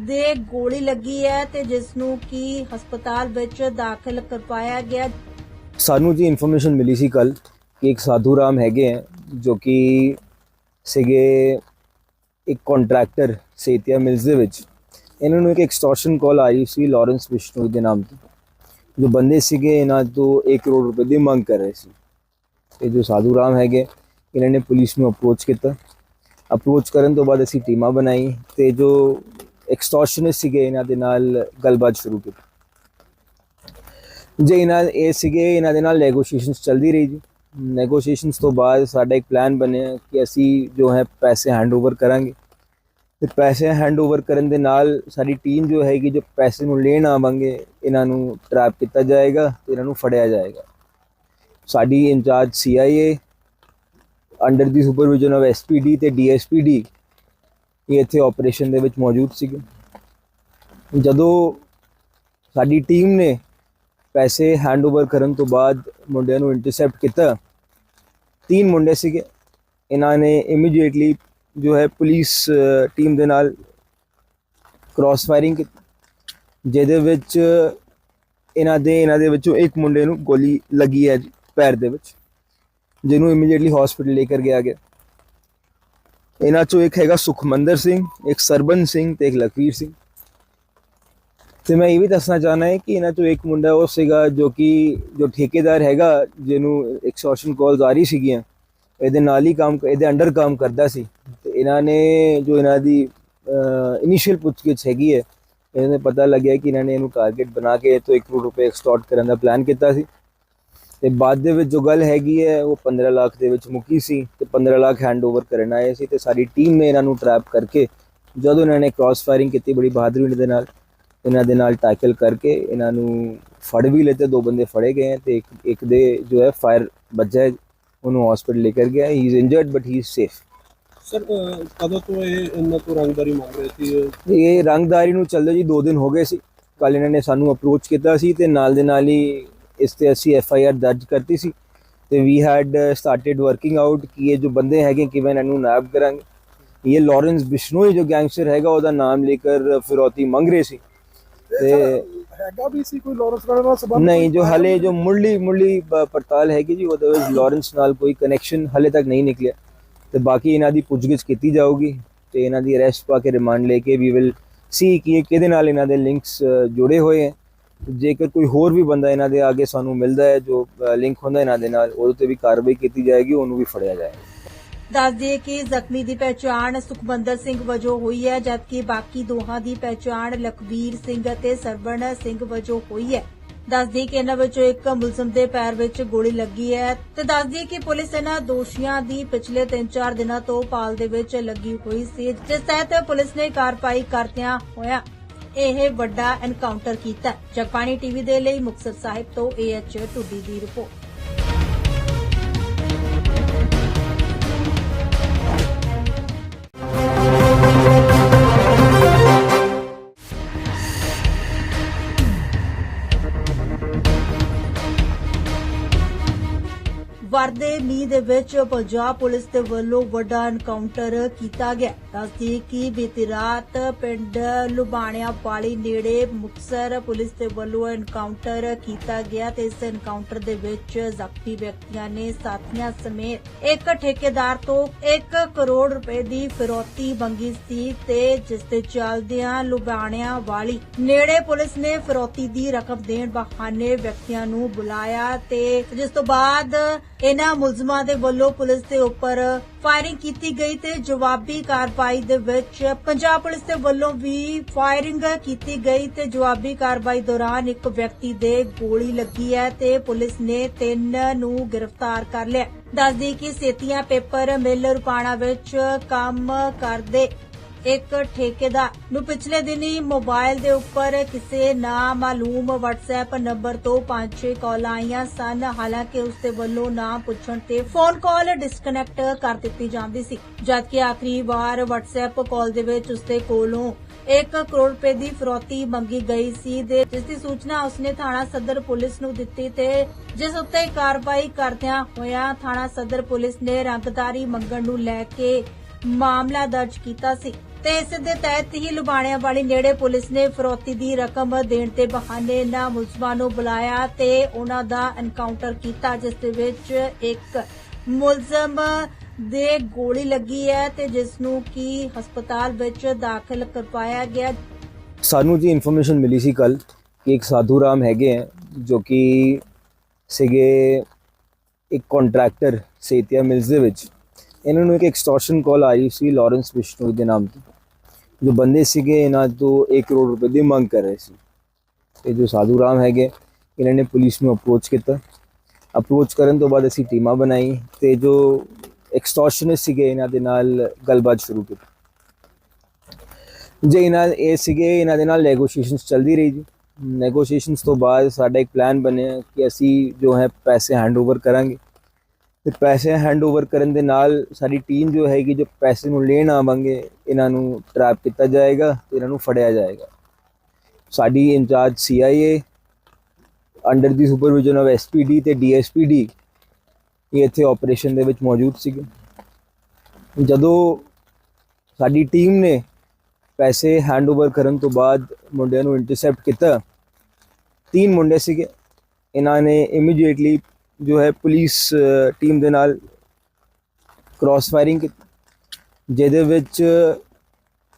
Speaker 1: ਦੇ ਗੋਲੀ ਲੱਗੀ ਹੈ ਤੇ ਜਿਸ ਨੂੰ ਕੀ ਹਸਪਤਾਲ ਵਿੱਚ ਦਾਖਲ ਕਰਵਾਇਆ ਗਿਆ।
Speaker 2: ਸਾਨੂੰ ਜੀ ਇਨਫੋਰਮੇਸ਼ਨ ਮਿਲੀ ਸੀ ਕੱਲ ਕਿ ਇੱਕ ਸਾਧੂ ਰਾਮ ਹੈਗੇ ਹੈ ਜੋ ਕਿ ਸੀਗੇ ਇੱਕ ਕੰਟਰੈਕਟਰ ਸੇਤੀਆ ਮਿਲਸ ਦੇ ਵਿੱਚ। ਇਹਨਾਂ ਨੂੰ ਇੱਕ ਐਕਸਟੋਰਸ਼ਨ ਕਾਲ ਆਈ ਸੀ ਲਾਰੈਂਸ ਵਿਸ਼ਨੂ ਦੇ ਨਾਮ ਤੋਂ। ਜੋ ਬੰਦੇ ਸੀਗੇ, ਇਹਨਾਂ ਤੋਂ 1 ਕਰੋੜ ਰੁਪਏ ਦੀ ਮੰਗ ਕਰ ਰਹੇ ਸੀ। ਤੇ ਜੋ ਸਾਧੂ ਰਾਮ ਹੈਗੇ, ਇਹਨਾਂ ਨੇ ਪੁਲਿਸ ਨੂੰ ਅਪਰੋਚ ਕੀਤਾ। ਅਪਰੋਚ ਕਰਨ ਤੋਂ ਬਾਅਦ ਅਸੀਂ ਟੀਮਾਂ ਬਣਾਈ ਤੇ ਜੋ ਐਕਸਟੋਰਸ਼ਨਿਸਟ ਸੀਗੇ, ਇਹਨਾਂ ਦੇ ਨਾਲ ਗੱਲਬਾਤ ਸ਼ੁਰੂ ਕੀਤੀ। ਜੇ ਇਹਨਾਂ ਇਹ ਸੀਗੇ, ਇਹਨਾਂ ਦੇ ਨਾਲ ਨੈਗੋਸ਼ੀਏਸ਼ਨਸ ਚੱਲਦੀ ਰਹੀ ਜੀ। ਨੈਗੋਸ਼ੀਏਸ਼ਨਸ ਤੋਂ ਬਾਅਦ ਸਾਡਾ ਇੱਕ ਪਲਾਨ ਬਣਿਆ ਕਿ ਅਸੀਂ ਜੋ ਹੈ ਪੈਸੇ ਹੈਂਡਓਵਰ ਕਰਾਂਗੇ। ਤੇ ਪੈਸੇ ਹੈਂਡਓਵਰ ਕਰਨ ਦੇ ਨਾਲ ਸਾਡੀ ਟੀਮ ਜੋ ਹੈਗੀ, ਜੋ ਪੈਸੇ ਨੂੰ ਲੈਣ ਆਵਾਂਗੇ, ਇਹਨਾਂ ਨੂੰ ਟਰੈਪ ਕੀਤਾ ਜਾਏਗਾ ਤੇ ਇਹਨਾਂ ਨੂੰ ਫੜਿਆ ਜਾਏਗਾ। ਸਾਡੀ ਇੰਚਾਰਜ ਸੀਆਈਏ ਅੰਡਰ ਦੀ ਸੁਪਰਵਿਜ਼ਨ ਆਫ ਐਸਪੀਡੀ ਤੇ ਡੀਐਸਪੀਡੀ ਇਹ ਇੱਥੇ ਆਪਰੇਸ਼ਨ ਦੇ ਵਿੱਚ ਮੌਜੂਦ ਸੀਗੇ। ਜਦੋਂ ਸਾਡੀ ਟੀਮ ਨੇ ਪੈਸੇ ਹੈਂਡਓਵਰ ਕਰਨ ਤੋਂ ਬਾਅਦ ਮੁੰਡਿਆਂ ਨੂੰ ਇੰਟਰਸੈਪਟ ਕੀਤਾ, ਤਿੰਨ ਮੁੰਡੇ ਸੀਗੇ। ਇਹਨਾਂ ਨੇ ਇਮੀਡੀਏਟਲੀ ਜੋ ਹੈ ਪੁਲਿਸ ਟੀਮ ਦੇ ਨਾਲ ਕ੍ਰਾਸ ਫਾਇਰਿੰਗ ਕੀਤੀ, ਜਿਹਦੇ ਵਿੱਚ ਇਹਨਾਂ ਦੇ ਇਹਨਾਂ ਦੇ ਵਿੱਚੋਂ ਇੱਕ ਮੁੰਡੇ ਨੂੰ ਗੋਲੀ ਲੱਗੀ ਹੈ ਪੈਰ ਦੇ ਵਿੱਚ, ਜਿਹਨੂੰ ਇਮੀਡੀਏਟਲੀ ਹਸਪੀਟਲ ਲੈ ਕੇ ਗਿਆ ਗਿਆ। ਇਹਨਾਂ ਚੋਂ ਇੱਕ ਹੈਗਾ ਸੁਖਮੰਦਰ ਸਿੰਘ, ਇੱਕ ਸਰਬਨ ਸਿੰਘ ਤੇ ਇੱਕ ਲਖਵੀਰ ਸਿੰਘ। ਤੇ ਮੈਂ ਇਹ ਵੀ ਦੱਸਣਾ ਚਾਹਨਾ ਹੈ ਕਿ ਇਹਨਾਂ ਚੋਂ ਇੱਕ ਮੁੰਡਾ ਉਹ ਸੀਗਾ ਜੋ ਕਿ, ਜੋ ਠੇਕੇਦਾਰ ਹੈਗਾ, ਜਿਹਨੂੰ ਐਕਸਟੋਰਸ਼ਨ ਕਾਲਸ ਆ ਰਹੀ ਸੀਗੀਆਂ ਇਹਦੇ ਨਾਲ ਹੀ ਕੰਮ ਇਹਦੇ ਅੰਡਰ ਕੰਮ ਕਰਦਾ ਸੀ। ਤੇ ਇਹਨਾਂ ਨੇ ਜੋ ਇਹਨਾਂ ਦੀ ਇਨੀਸ਼ੀਅਲ ਪੁੱਛਗਿੱਛ ਹੈਗੀ ਹੈ, ਇਹਨਾਂ ਨੇ ਪਤਾ ਲੱਗਿਆ ਕਿ ਇਹਨਾਂ ਨੇ ਇਹਨੂੰ ਟਾਰਗੇਟ ਬਣਾ ਕੇ ਇਹ ਤੋਂ 1 ਕਰੋੜ ਰੁਪਏ ਐਕਸਟੋਰਟ ਕਰਨ ਦਾ ਪਲਾਨ ਕੀਤਾ ਸੀ। ਤੇ ਬਾਅਦ ਦੇ ਵਿੱਚ ਜੋ ਗੱਲ ਹੈਗੀ ਹੈ, ਉਹ 15 ਲੱਖ ਦੇ ਵਿੱਚ ਮੁੱਕੀ ਸੀ ਤੇ 15 ਲੱਖ ਹੈਂਡਓਵਰ ਕਰਨ ਆਏ ਸੀ ਤੇ ਸਾਡੀ ਟੀਮ ਨੇ ਇਹਨਾਂ ਨੂੰ ਟਰੈਪ ਕਰਕੇ ਜਦੋਂ ਇਹਨਾਂ ਨੇ ਕ੍ਰਾਸ ਫਾਇਰਿੰਗ ਕੀਤੀ ਬੜੀ ਬਹਾਦਰੀ ਦੇ ਨਾਲ, ਇਹਨਾਂ ਦੇ ਨਾਲ ਟੈਕਲ ਕਰਕੇ ਇਹਨਾਂ ਨੂੰ ਫੜ ਵੀ ਲਏ ਦੋ ਬੰਦੇ ਫੜੇ ਗਏ ਹੈ ਤੇ ਇੱਕ ਇੱਕ ਦੇ ਜੋ ਹੈ ਫਾਇਰ ਵੱਜਾ ਉਹਨੂੰ ਹਸਪੀਟਲ ਲੈ ਕੇ ਗਿਆ he is injured but he is safe
Speaker 3: sir ਕਦੋਂ ਤੋਂ ਇਹ ਇਹਨਾਂ ਤੋਂ ਰੰਗਦਾਰੀ ਮੰਗ ਰਹੇ ਸੀ?
Speaker 2: ਇਹ ਰੰਗਦਾਰੀ ਨੂੰ ਚੱਲਦੇ ਜੀ 2 ਦਿਨ ਹੋ ਗਏ ਸੀ। ਕੱਲ ਇਹਨਾਂ ਨੇ ਸਾਨੂੰ ਅਪਰੋਚ ਕੀਤਾ ਸੀ ਤੇ ਨਾਲ ਦੇ ਨਾਲ ਹੀ ਇਸ ਤੇ ਅਸੀਂ ਐਫ ਆਈ ਆਰ ਦਰਜ ਕਰਤੀ ਸੀ। ਤੇ we had started working out ਕਿ ਇਹ ਜੋ ਬੰਦੇ ਹੈਗੇ ਕਿਵੇਂ ਇਹਨਾਂ ਨੂੰ ਨਾਬ ਕਰਾਂਗੇ। ਇਹ ਲਾਰੈਂਸ ਬਿਸ਼ਨੋਈ ਜੋ ਗੈਂਗਸਟਰ ਹੈਗਾ ਉਹਦਾ ਨਾਮ ਲੈ ਕੇ ਫਿਰੌਤੀ ਮੰਗ ਰਹੇ ਸੀ। ਤੇ
Speaker 3: ਹੈਗਾ ਵੀ ਸੀ ਕੋਈ ਲਾਰੈਂਸ ਨਾਲ ਨਾਲ ਸੰਬੰਧ
Speaker 2: ਨਹੀਂ ਜੋ ਹਲੇ ਜੋ ਮੁਰਲੀ ਮੁਰਲੀ ਪੜਤਾਲ ਹੈਗੀ ਜੀ ਉਹਦੇ ਵਿੱਚ ਲਾਰੈਂਸ ਨਾਲ ਕੋਈ ਕਨੈਕਸ਼ਨ ਹਲੇ ਤੱਕ ਨਹੀਂ ਨਿਕਲਿਆ। ਤੇ ਬਾਕੀ ਇਹਨਾਂ ਦੀ ਪੁੱਛਗਿੱਛ ਕੀਤੀ ਜਾਊਗੀ ਤੇ ਇਹਨਾਂ ਦੀ ਅਰੈਸਟ ਪਾ ਕੇ ਰਿਮਾਂਡ ਲੈ ਕੇ ਵੀ ਵਿਲ ਸੀ ਕਿ ਇਹ ਕਿਹਦੇ ਨਾਲ ਇਹਨਾਂ ਦੇ ਲਿੰਕਸ ਜੁੜੇ ਹੋਏ ਹੈ। ਜੇਕਰ ਕੋਈ ਹੋਰ ਵੀ ਬੰਦਾ ਇਹਨਾਂ ਦੇ ਅੱਗੇ ਸਾਨੂੰ ਮਿਲਦਾ ਹੈ ਜੋ ਲਿੰਕ ਹੁੰਦਾ ਇਹਨਾਂ ਦੇ ਨਾਲ ਉਹਦੇ ਤੇ ਵੀ ਕਾਰਵਾਈ ਕੀਤੀ ਜਾਏਗੀ ਉਹਨੂੰ ਵੀ ਫੜਿਆ ਜਾਏਗਾ।
Speaker 1: ਦੱਸ ਦਈਏ ਕਿ ਜ਼ਖਮੀ ਦੀ ਪਹਿਚਾਣ ਸੁਖਬੰਦਰ ਸਿੰਘ ਵਜੋਂ ਹੋਈ ਹੈ, ਜਦਕਿ ਬਾਕੀ ਦੋਹਾਂ ਦੀ ਪਹਿਚਾਣ ਲਖਵੀਰ ਸਿੰਘ ਅਤੇ ਸਰਵਣ ਸਿੰਘ ਵਜੋਂ ਹੋਈ ਹੈ। ਦੱਸ ਦਈਏ ਕਿ ਇਹਨਾਂ ਵਿੱਚੋਂ ਇੱਕ ਮੁਲਜ਼ਮ ਦੇ ਪੈਰ ਵਿੱਚ ਗੋਲੀ ਲੱਗੀ ਹੈ ਤੇ ਦੱਸ ਦਈਏ ਕਿ ਪੁਲਿਸ ਇਹਨਾਂ ਦੋਸ਼ੀਆਂ ਦੀ ਪਿਛਲੇ 3-4 ਦਿਨਾਂ ਤੋਂ ਭਾਲ ਦੇ ਵਿੱਚ ਲੱਗੀ ਹੋਈ ਸੀ, ਜਿਸ ਤਹਿਤ ਪੁਲਿਸ ਨੇ ਕਾਰਵਾਈ ਕਰਦਿਆਂ ਹੋਇਆ ਇਹ ਵੱਡਾ ਐਨਕਾਊਂਟਰ ਕੀਤਾ। ਜਗਬਾਣੀ ਟੀਵੀ ਦੇ ਲਈ ਮੁਕਤਸਰ ਸਾਹਿਬ ਤੋਂ ਏਐਚ ਟੁੱਡੀ ਦੀ ਰਿਪੋਰਟ। ਦੇ ਮੀਂਹ ਦੇ ਵਿੱਚ ਪੰਜਾਬ ਪੁਲਿਸ ਦੇ ਵੱਲੋਂ ਵੱਡਾ ਐਨਕਾਊਂਟਰ ਕੀਤਾ ਗਿਆ। ਦੱਸਦੀ ਕਿ ਬੀਤੀ ਰਾਤ ਪਿੰਡ ਲੁਬਾਣਿਆ ਵਾਲੀ ਨੇੜੇ ਮੁਕਸਰ ਪੁਲਿਸ ਦੇ ਵੱਲੋਂ ਐਨਕਾਊਂਟਰ ਕੀਤਾ ਗਿਆ ਤੇ ਇਸ ਐਨਕਾਊਂਟਰ ਦੇ ਵਿੱਚ ਜ਼ਖਮੀ ਵਿਅਕਤੀਆਂ ਨੇ ਸਾਥੀਆਂ ਸਮੇਤ ਇੱਕ ਠੇਕੇਦਾਰ ਤੋਂ 1 ਕਰੋੜ ਰੁਪਏ ਦੀ ਫਿਰੌਤੀ ਮੰਗੀ ਸੀ ਤੇ ਜਿਸ ਦੇ ਚੱਲਦਿਆਂ ਲੁਬਾਣਿਆ ਵਾਲੀ ਨੇੜੇ ਪੁਲਿਸ ਨੇ ਫਿਰੌਤੀ ਦੀ ਰਕਮ ਦੇਣ ਬਹਾਨੇ ਵਿਅਕਤੀਆਂ ਨੂੰ ਬੁਲਾਇਆ ਤੇ ਜਿਸ ਤੋਂ ਬਾਅਦ ਇਹਨਾਂ ਮੁਲਜ਼ਮਾਂ ਦੇ ਵੱਲੋਂ ਪੁਲਿਸ ਦੇ ਉੱਪਰ ਫਾਇਰਿੰਗ ਕੀਤੀ ਗਈ ਤੇ ਜਵਾਬੀ ਕਾਰਵਾਈ ਦੇ ਵਿੱਚ ਪੰਜਾਬ ਪੁਲਿਸ ਦੇ ਵੱਲੋਂ ਵੀ ਫਾਇਰਿੰਗ ਕੀਤੀ ਗਈ ਤੇ ਜਵਾਬੀ ਕਾਰਵਾਈ ਦੌਰਾਨ ਇੱਕ ਵਿਅਕਤੀ ਦੇ ਗੋਲੀ ਲੱਗੀ ਹੈ ਤੇ ਪੁਲਿਸ ਨੇ ਤਿੰਨ ਨੂੰ ਗ੍ਰਿਫਤਾਰ ਕਰ ਲਿਆ। ਦੱਸਦੀ ਕਿ ਸੇਤੀਆਂ ਪੇਪਰ ਮਿਲ ਰੁਪਾਣਾ ਵਿੱਚ ਕੰਮ ਕਰਦੇ ਇੱਕ ਠੇਕੇਦਾਰ ਨੂੰ ਪਿਛਲੇ ਦਿਨੀ ਮੋਬਾਈਲ ਦੇ ਉੱਪਰ ਕਿਸੇ ਨਾ ਮਾਲੂਮ WhatsApp ਨੰਬਰ ਤੋਂ 5-6 ਕਾਲਾਂ ਆਈਆਂ ਸਨ। ਹਾਲਾਂਕਿ ਉਸ ਦੇ ਵੱਲੋਂ ਨਾ ਪੁੱਛਣ ਤੇ ਫੋਨ ਕਾਲ ਡਿਸਕਨੈਕਟ ਕਰ ਦਿੱਤੀ ਜਾਂਦੀ ਸੀ। ਜਦਕਿ ਆਖਰੀ ਵਾਰ WhatsApp ਕਾਲ ਦੇ ਵਿੱਚ ਉਸ ਦੇ ਕੋਲੋਂ 1 ਕਰੋੜ ਰੁਪਏ ਦੀ ਫਰੋਤੀ ਮੰਗੀ ਗਈ ਸੀ ਦੇ ਜਿਸ ਦੀ ਸੂਚਨਾ ਉਸਨੇ ਥਾਣਾ ਸਦਰ ਪੁਲਿਸ ਨੂੰ ਦਿੱਤੀ ਤੇ ਜਿਸ ਉੱਤੇ ਕਾਰਵਾਈ ਕਰਦਿਆਂ ਹੋਇਆ ਥਾਣਾ ਸਦਰ ਪੁਲਿਸ ਨੇ ਰੰਗਦਾਰੀ ਮੰਗਣ ਨੂੰ ਲੈ ਕੇ ਮਾਮਲਾ ਦਰਜ ਕੀਤਾ ਸੀ। ਤੇ ਇਸ ਦੇ ਤਹਿਤ ਹੀ ਲੁਬਾਣਿਆਂ ਵਾਲੀ ਨੇੜੇ ਪੁਲਿਸ ਨੇ ਫਰੌਤੀ ਦੀ ਰਕਮ ਦੇਣ ਦੇ ਬਹਾਨੇ ਇਹਨਾਂ ਮੁਲਜ਼ਮਾਂ ਨੂੰ ਬੁਲਾਇਆ ਤੇ ਉਹਨਾਂ ਦਾ ਐਨਕਾਊਂਟਰ ਕੀਤਾ, ਜਿਸ ਦੇ ਵਿੱਚ ਇੱਕ ਮੁਲਜ਼ਮ ਦੇ ਗੋਲੀ ਲੱਗੀ ਹੈ ਤੇ ਜਿਸ ਨੂੰ ਕੀ ਹਸਪਤਾਲ ਵਿੱਚ ਦਾਖਲ ਕਰਵਾਇਆ ਗਿਆ।
Speaker 2: ਸਾਨੂੰ ਜੀ ਇਨਫੋਰਮੇਸ਼ਨ ਮਿਲੀ ਸੀ ਕੱਲ ਕਿ ਇੱਕ ਸਾਧੂ ਰਾਮ ਹੈਗੇ ਹੈ ਜੋ ਕਿ ਸੀਗੇ ਇੱਕ ਕੰਟਰੈਕਟਰ ਸੇਤੀਆ ਮਿਲਸ ਦੇ ਵਿੱਚ। ਇਹਨਾਂ ਨੂੰ ਇੱਕ ਐਕਸਟੋਰਸ਼ਨ ਕਾਲ ਆਈ ਸੀ ਲਾਰੈਂਸ ਵਿਸ਼ਨੂ ਦੇ ਨਾਮ ਤੋਂ। ਜੋ ਬੰਦੇ ਸੀਗੇ, ਇਹਨਾਂ ਤੋਂ 1 ਕਰੋੜ ਰੁਪਏ ਦੀ ਮੰਗ ਕਰ ਰਹੇ ਸੀ। ਤੇ ਜੋ ਸਾਧੂ ਰਾਮ ਹੈਗੇ, ਇਹਨਾਂ ਨੇ ਪੁਲਿਸ ਨੂੰ ਅਪਰੋਚ ਕੀਤਾ। ਅਪਰੋਚ ਕਰਨ ਤੋਂ ਬਾਅਦ ਅਸੀਂ ਟੀਮਾਂ ਬਣਾਈ ਤੇ ਜੋ ਐਕਸਟੋਰਸ਼ਨਿਸਟ ਸੀਗੇ, ਇਹਨਾਂ ਦੇ ਨਾਲ ਗੱਲਬਾਤ ਸ਼ੁਰੂ ਕੀਤੀ। ਜੇ ਇਹਨਾਂ ਇਹ ਸੀਗੇ, ਇਹਨਾਂ ਦੇ ਨਾਲ ਨੈਗੋਸ਼ੀਏਸ਼ਨਸ ਚੱਲਦੀ ਰਹੀ ਜੀ। ਨੈਗੋਸ਼ੀਏਸ਼ਨਸ ਤੋਂ ਬਾਅਦ ਸਾਡਾ ਇੱਕ ਪਲਾਨ ਬਣਿਆ ਕਿ ਅਸੀਂ ਜੋ ਹੈ ਪੈਸੇ ਹੈਂਡਓਵਰ ਕਰਾਂਗੇ। ਤੇ ਪੈਸੇ ਹੈਂਡਓਵਰ ਕਰਨ ਦੇ ਨਾਲ ਸਾਡੀ ਟੀਮ ਜੋ ਹੈਗੀ, ਜੋ ਪੈਸੇ ਨੂੰ ਲੈਣ ਆਵਾਂਗੇ, ਇਹਨਾਂ ਨੂੰ ਟਰੈਪ ਕੀਤਾ ਜਾਏਗਾ ਤੇ ਇਹਨਾਂ ਨੂੰ ਫੜਿਆ ਜਾਏਗਾ। ਸਾਡੀ ਇੰਚਾਰਜ ਸੀਆਈਏ ਅੰਡਰ ਦੀ ਸੁਪਰਵਿਜ਼ਨ ਆਫ ਐਸਪੀਡੀ ਤੇ ਡੀਐਸਪੀਡੀ ਇਹ ਇੱਥੇ ਆਪਰੇਸ਼ਨ ਦੇ ਵਿੱਚ ਮੌਜੂਦ ਸੀਗੇ। ਜਦੋਂ ਸਾਡੀ ਟੀਮ ਨੇ ਪੈਸੇ ਹੈਂਡਓਵਰ ਕਰਨ ਤੋਂ ਬਾਅਦ ਮੁੰਡਿਆਂ ਨੂੰ ਇੰਟਰਸੈਪਟ ਕੀਤਾ, ਤਿੰਨ ਮੁੰਡੇ ਸੀਗੇ। ਇਹਨਾਂ ਨੇ ਇਮੀਡੀਏਟਲੀ ਜੋ ਹੈ ਪੁਲਿਸ ਟੀਮ ਦੇ ਨਾਲ ਕ੍ਰਾਸ ਫਾਇਰਿੰਗ ਕੀਤੀ, ਜਿਹਦੇ ਵਿੱਚ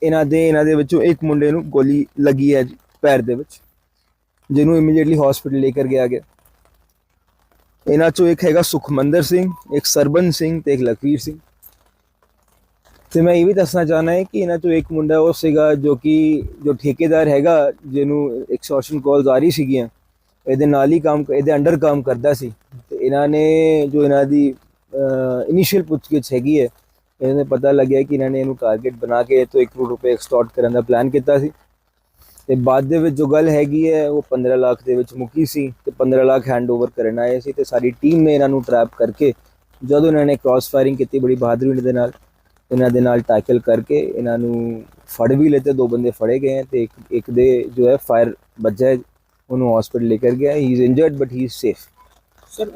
Speaker 2: ਇਹਨਾਂ ਦੇ ਇਹਨਾਂ ਦੇ ਵਿੱਚੋਂ ਇੱਕ ਮੁੰਡੇ ਨੂੰ ਗੋਲੀ ਲੱਗੀ ਹੈ ਪੈਰ ਦੇ ਵਿੱਚ, ਜਿਹਨੂੰ ਇਮੀਡੀਏਟਲੀ ਹਸਪੀਟਲ ਲੈ ਕੇ ਗਿਆ ਗਿਆ। ਇਹਨਾਂ ਚੋਂ ਇੱਕ ਹੈਗਾ ਸੁਖਮੰਦਰ ਸਿੰਘ, ਇੱਕ ਸਰਬਨ ਸਿੰਘ ਤੇ ਇੱਕ ਲਖਵੀਰ ਸਿੰਘ। ਤੇ ਮੈਂ ਇਹ ਵੀ ਦੱਸਣਾ ਚਾਹਨਾ ਹੈ ਕਿ ਇਹਨਾਂ ਚੋਂ ਇੱਕ ਮੁੰਡਾ ਉਹ ਸੀਗਾ ਜੋ ਕਿ, ਜੋ ਠੇਕੇਦਾਰ ਹੈਗਾ, ਜਿਹਨੂੰ ਐਕਸਟੋਰਸ਼ਨ ਕਾਲਸ ਆ ਰਹੀ ਸੀਗੀਆਂ। ਇਹਦੇ ਨਾਲ ਹੀ ਕੰਮ ਇਹਦੇ ਅੰਡਰ ਕੰਮ ਕਰਦਾ ਸੀ। ਤੇ ਇਹਨਾਂ ਨੇ ਜੋ ਇਹਨਾਂ ਦੀ ਇਨੀਸ਼ੀਅਲ ਪੁੱਛਗਿੱਛ ਹੈਗੀ ਹੈ, ਇਹਨਾਂ ਨੇ ਪਤਾ ਲੱਗਿਆ ਕਿ ਇਹਨਾਂ ਨੇ ਇਹਨੂੰ ਟਾਰਗੇਟ ਬਣਾ ਕੇ ਇਹ ਤੋਂ 1 ਕਰੋੜ ਰੁਪਏ ਐਕਸਟੋਰਟ ਕਰਨ ਦਾ ਪਲਾਨ ਕੀਤਾ ਸੀ। ਤੇ ਬਾਅਦ ਦੇ ਵਿੱਚ ਜੋ ਗੱਲ ਹੈਗੀ ਹੈ, ਉਹ 15 ਲੱਖ ਦੇ ਵਿੱਚ ਮੁੱਕੀ ਸੀ ਤੇ 15 ਲੱਖ ਹੈਂਡਓਵਰ ਕਰਨ ਆਏ ਸੀ ਤੇ ਸਾਡੀ ਟੀਮ ਨੇ ਇਹਨਾਂ ਨੂੰ ਟਰੈਪ ਕਰਕੇ ਜਦੋਂ ਇਹਨਾਂ ਨੇ ਕ੍ਰਾਸ ਫਾਇਰਿੰਗ ਕੀਤੀ ਬੜੀ ਬਹਾਦਰੀ ਦੇ ਨਾਲ, ਇਹਨਾਂ ਦੇ ਨਾਲ ਟੈਕਲ ਕਰਕੇ ਇਹਨਾਂ ਨੂੰ ਫੜ ਵੀ ਲਏ ਦੋ ਬੰਦੇ ਫੜੇ ਗਏ ਹੈ ਤੇ ਇੱਕ ਇੱਕ ਦੇ ਜੋ ਹੈ ਫਾਇਰ ਵੱਜਿਆ ਉਹਨੂੰ ਹਸਪੀਟਲ ਲੈ ਕੇ ਗਿਆ he is injured but he is safe
Speaker 3: sir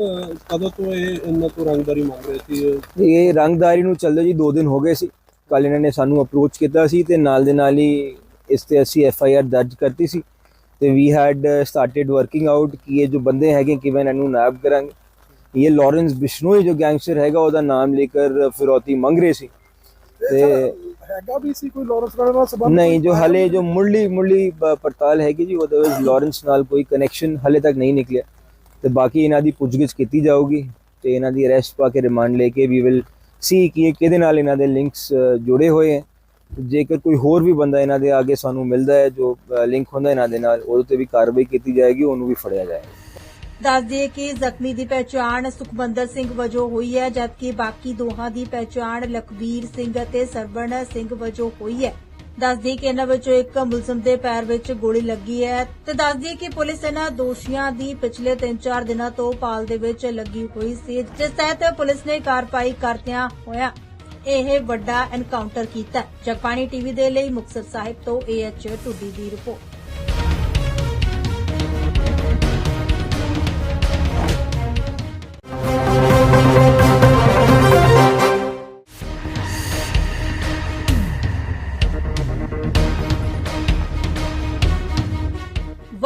Speaker 3: ਕਦੋਂ ਤੋਂ ਇਹ ਇਹਨਾਂ ਤੋਂ ਰੰਗਦਾਰੀ ਮੰਗ ਰਹੇ ਸੀ?
Speaker 2: ਇਹ ਰੰਗਦਾਰੀ ਨੂੰ ਚੱਲਦੇ ਜੀ 2 ਦਿਨ ਹੋ ਗਏ ਸੀ। ਕੱਲ ਇਹਨਾਂ ਨੇ ਸਾਨੂੰ ਅਪਰੋਚ ਕੀਤਾ ਸੀ ਤੇ ਨਾਲ ਦੇ ਨਾਲ ਹੀ ਇਸ ਤੇ ਅਸੀਂ ਐਫ ਆਈ ਆਰ ਦਰਜ ਕਰਤੀ ਸੀ। ਤੇ we had started working out ਕਿ ਇਹ ਜੋ ਬੰਦੇ ਹੈਗੇ ਕਿਵੇਂ ਇਹਨਾਂ ਨੂੰ ਨਾਇਬ ਕਰਾਂਗੇ। ਇਹ ਲਾਰੈਂਸ ਬਿਸ਼ਨੋਈ ਜੋ ਗੈਂਗਸਟਰ ਹੈਗਾ ਉਹਦਾ ਨਾਮ ਲੇਕਰ ਫਿਰੌਤੀ ਮੰਗ ਰਹੇ ਸੀ। ਤੇ
Speaker 3: ਹੈਗਾ ਵੀ ਸੀ ਕੋਈ ਲਾਰੈਂਸ ਨਾਲ ਸੰਬੰਧ
Speaker 2: ਨਹੀਂ ਜੋ ਹਲੇ ਜੋ ਮੁਰਲੀ ਮੁਰਲੀ ਪੜਤਾਲ ਹੈਗੀ ਜੀ ਉਹਦੇ ਵਿੱਚ ਲਾਰੈਂਸ ਨਾਲ ਕੋਈ ਕਨੈਕਸ਼ਨ ਹਲੇ ਤੱਕ ਨਹੀਂ ਨਿਕਲਿਆ। ਤੇ ਬਾਕੀ ਇਹਨਾਂ ਦੀ ਪੁੱਛਗਿੱਛ ਕੀਤੀ ਜਾਊਗੀ ਤੇ ਇਹਨਾਂ ਦੀ ਅਰੈਸਟ ਪਾ ਕੇ ਰਿਮਾਂਡ ਲੈ ਕੇ ਵੀ ਵਿਲ ਸੀ ਕਿ ਇਹ ਕਿਹਦੇ ਨਾਲ ਇਹਨਾਂ ਦੇ ਲਿੰਕਸ ਜੁੜੇ ਹੋਏ ਹੈ। ਜੇਕਰ ਕੋਈ ਹੋਰ ਵੀ ਬੰਦਾ ਇਹਨਾਂ ਦੇ ਅੱਗੇ ਸਾਨੂੰ ਮਿਲਦਾ ਹੈ ਜੋ ਲਿੰਕ ਹੁੰਦਾ ਇਹਨਾਂ ਦੇ ਨਾਲ ਉਹਦੇ ਤੇ ਵੀ ਕਾਰਵਾਈ ਕੀਤੀ ਜਾਏਗੀ ਉਹਨੂੰ ਵੀ ਫੜਿਆ ਜਾਏਗਾ।
Speaker 1: ਦੱਸ ਦਈਏ ਕਿ ਜ਼ਖਮੀ ਦੀ ਪਹਿਚਾਣ ਸੁਖਬੰਦਰ ਸਿੰਘ ਵਜੋਂ ਹੋਈ ਹੈ, ਜਦਕਿ ਬਾਕੀ ਦੋਹਾਂ ਦੀ ਪਹਿਚਾਣ ਲਖਵੀਰ ਸਿੰਘ ਅਤੇ ਸਰਵਣ ਸਿੰਘ ਵਜੋਂ ਹੋਈ ਹੈ। ਦੱਸ ਦਈਏ ਕਿ ਇਹਨਾਂ ਵਿੱਚੋਂ ਇੱਕ ਮੁਲਜ਼ਮ ਦੇ ਪੈਰ ਵਿੱਚ ਗੋਲੀ ਲੱਗੀ ਹੈ ਤੇ ਦੱਸ ਦਈਏ ਕਿ ਪੁਲਿਸ ਇਹਨਾਂ ਦੋਸ਼ੀਆਂ ਦੀ ਪਿਛਲੇ 3-4 ਦਿਨਾਂ ਤੋਂ ਪਾਲ ਦੇ ਵਿੱਚ ਲੱਗੀ ਹੋਈ ਸੀ, ਜਿਸ ਤਹਿਤ ਪੁਲਿਸ ਨੇ ਕਾਰਵਾਈ ਕਰਦਿਆਂ ਹੋਇਆ ਇਹ ਵੱਡਾ ਐਨਕਾਊਂਟਰ ਕੀਤਾ। ਜਗਬਾਣੀ ਟੀਵੀ ਦੇ ਲਈ ਮੁਕਤਸਰ ਸਾਹਿਬ ਤੋਂ ਏਐਚ ਟੁੱਡੀ ਦੀ ਰਿਪੋਰਟ।